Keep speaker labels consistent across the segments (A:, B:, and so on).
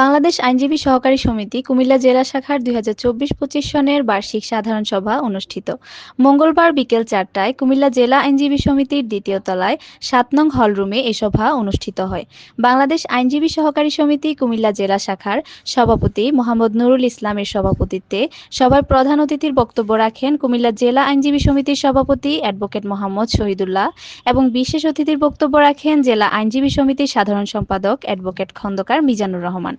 A: বাংলাদেশ আইনজীবী সহকারী সমিতি কুমিল্লা জেলা শাখার দুই হাজার চব্বিশ পঁচিশ সনের বার্ষিক সাধারণ সভা অনুষ্ঠিত। মঙ্গলবার বিকেল চারটায় কুমিল্লা জেলা আইনজীবী সমিতির দ্বিতীয় তলায় সাত নং হলরুমে এ সভা অনুষ্ঠিত হয়। বাংলাদেশ আইনজীবী সহকারী সমিতি কুমিল্লা জেলা শাখার সভাপতি মোহাম্মদ নুরুল ইসলামের সভাপতিত্বে সভায় প্রধান অতিথির বক্তব্য রাখেন কুমিল্লা জেলা আইনজীবী সমিতির সভাপতি অ্যাডভোকেট মোহাম্মদ শহীদুল্লাহ এবং বিশেষ অতিথির বক্তব্য রাখেন জেলা আইনজীবী সমিতির সাধারণ সম্পাদক অ্যাডভোকেট খন্দকার মিজানুর রহমান।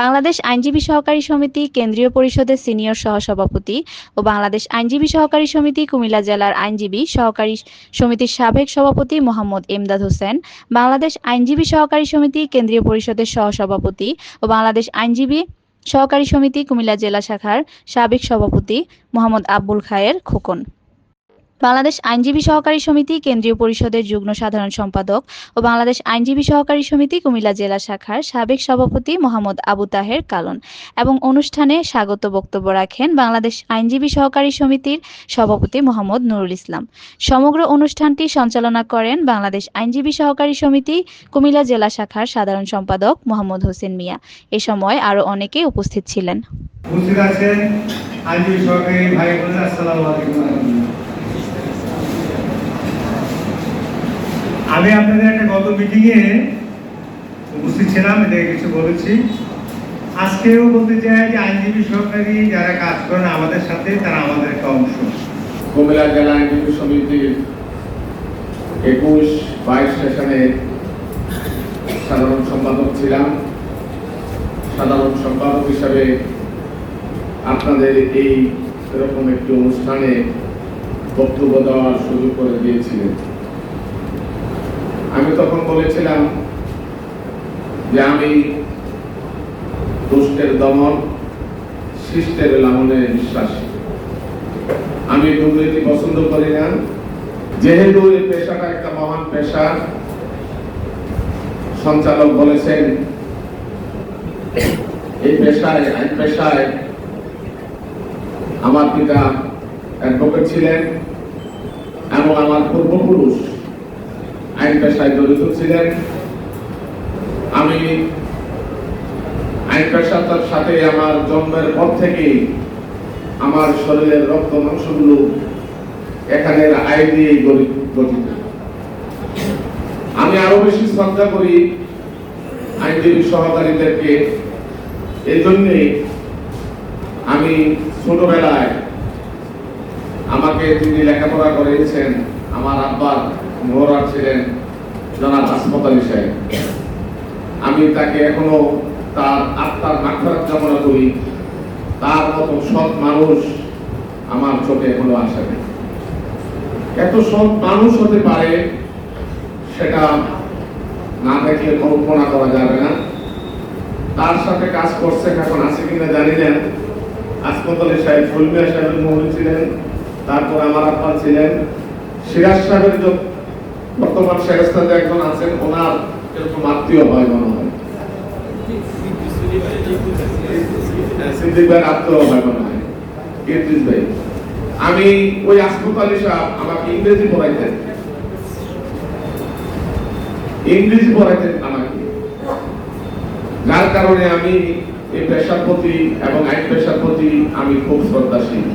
A: বাংলাদেশ আইনজীবী সহকারী সমিতি, কেন্দ্রীয় পরিষদের সিনিয়র সহসভাপতি ও বাংলাদেশ আইনজীবী সহকারী সমিতি, কুমিল্লা জেলার আইনজীবী সহকারী সমিতির সাবেক সভাপতি মোহাম্মদ এমদাদ হোসেন, বাংলাদেশ আইনজীবী সহকারী সমিতি, কেন্দ্রীয় পরিষদের সহসভাপতি ও বাংলাদেশ আইনজীবী সহকারী সমিতি, কুমিল্লা জেলা শাখার সাবেক সভাপতি মোহাম্মদ আব্বুল খায়ের খোকন। বাংলাদেশ আইনজীবী সহকারী সমিতি, কেন্দ্রীয় পরিষদের যুগ্ম সাধারণ সম্পাদক ও বাংলাদেশ আইনজীবী সহকারী সমিতি, কুমিল্লা জেলা শাখার সাবেক সভাপতি মোহাম্মদ আবু তাহের কালন এবং অনুষ্ঠানে স্বাগত বক্তব্য রাখেন বাংলাদেশ আইনজীবী সহকারী সমিতির সভাপতি মোহাম্মদ নুরুল ইসলাম। সমগ্র অনুষ্ঠানটি সঞ্চালনা করেন বাংলাদেশ আইনজীবী সহকারী সমিতি, কুমিল্লা জেলা শাখার সাধারণ সম্পাদক মোহাম্মদ হোসেন মিয়া। এ সময় আরও অনেকেই উপস্থিত ছিলেন।
B: আছেন আইনজীবী সহকারী ভাই আসসালামু আলাইকুম। আমি আপনাদের একটা গত মিটিংয়ে উপস্থিত ছিলাম এটাকে কিছু বলেছি। আজকেও বলতে চাই যে আইনজীবী সহকারী যারা কাজ করেন আমাদের সাথে, তারা আমাদের একটা অংশ।
C: কুমিল্লা জেলা আইনজীবী সমিতির একুশ বাইশ সেশনে সাধারণ সম্পাদক ছিলাম। সাধারণ সম্পাদক হিসাবে আপনাদের এই এরকম একটি অনুষ্ঠানে বক্তব্য দেওয়ার সুযোগ করে দিয়েছিলেন। আমি তখন বলেছিলাম যে আমি দুষ্টের দমন, শিষ্টের লালনে বিশ্বাসী। আমি দুর্নীতি পছন্দ করি না। যেহেতু এই পেশাটা একটা মহান পেশা, সঞ্চালক বলেছেন, এই পেশায় আইন পেশায় আমার পিতা অ্যাডভোকেট ছিলেন এবং আমার পূর্বপুরুষ আইন পেশায় জড়িত ছিলেন আমি আইন পেশাটার সাথে আমার জন্মের পর থেকেই আমার শরীরের রক্ত মাংসগুলো এখানের আয় দিয়ে গঠিত। আমি আরও বেশি শ্রদ্ধা করি আইনজীবী সহকারীদেরকে। এই জন্যে আমি ছোটবেলায় আমাকে তিনি লেখাপড়া করেছেন আমার আব্বার মোহরার ছিলেন জনাব হাসপাতাল সাহেব। আমি তাকে এখনও তার আত্মার মাখরাত কামনা করি। তার মতো সৎ মানুষ আমার চোখে এখনও আসে না। এত সৎ মানুষ হতে পারে সেটা না দেখলে কল্পনা করা যাবে না। তার সাথে কাজ করছে এখন আছে কিনা জানি না। হাসপাতালে সাহেব ফুলমিয়া সাহেবের মহল ছিলেন, তারপর আমার আব্বা ছিলেন। সিরাজ সাহেবের বর্তমান শেরস্তাতে একজন আছেন, ওনার এরকম আত্মীয় হয়। হয় মনে হয় আমি ওই সাহেব আমাকে ইংরেজি পড়াইতেন। ইংরেজি পড়াইতেন আমাকে। যার কারণে আমি এই পেশার প্রতি এবং আইন পেশার প্রতি আমি খুব শ্রদ্ধাশীল।